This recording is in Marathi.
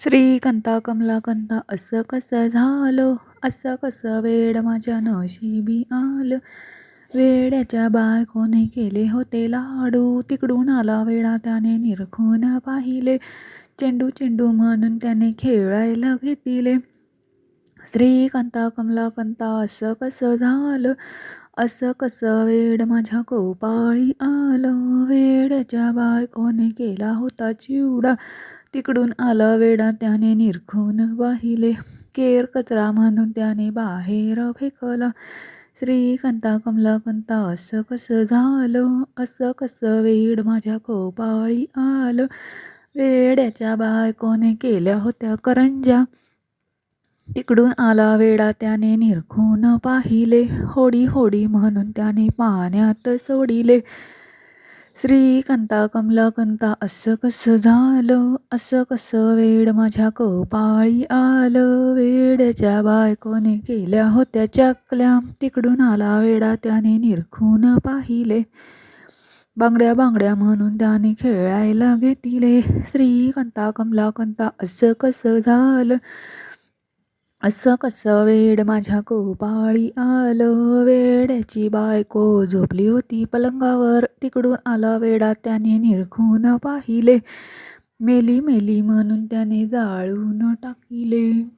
श्रीकंता कमलाकंता असं कसं झालं? असं कसं वेड माझ्या नशिबी आलं? वेड्याच्या बायकोने केले होते लाडू. तिकडून आला वेडा त्याने निरखून पाहिले. चेंडू चेंडू म्हणून त्याने खेळायला घेतले. श्रीकांता कमलाकांता असं कसं झालं? असं कसं वेड माझ्या कोपाळी आलं? वेड्याच्या बायकोने केला होता चिवडा. तिकडून आला वेडा त्याने निरखून पाहिले केर कचरा म्हणून त्याने बाहेर फेकला. श्रीकांता कमलाकांता असं कसं झालं? असं कसं वेड माझ्या कोपाळी आलं? वेड्याच्या बायकोने केल्या होत्या करंजा तिकडून आला वेडा त्याने निरखून पाहिले. होडी होडी म्हणून त्याने पाण्यात सोडिले. श्रीकांता कमलाकांता असं कसं झालं? असं कसं वेड माझ्या कपाळी आलं? वेड्याच्या बायकोने केल्या होत्या चकल्या. तिकडून आला वेडा त्याने निरखून पाहिले. बांगड्या बांगड्या म्हणून त्याने खेळायला घेतले. श्रीकांता कमलाकांता असं कसं झालं? असं कसं वेड माझ्या कोपाळी आलं? वेड्याची बायको झोपली होती पलंगावर. तिकडून आला वेडा त्याने निरखून पाहिले. मेली मेली म्हणून त्याने जाळून टाकिले.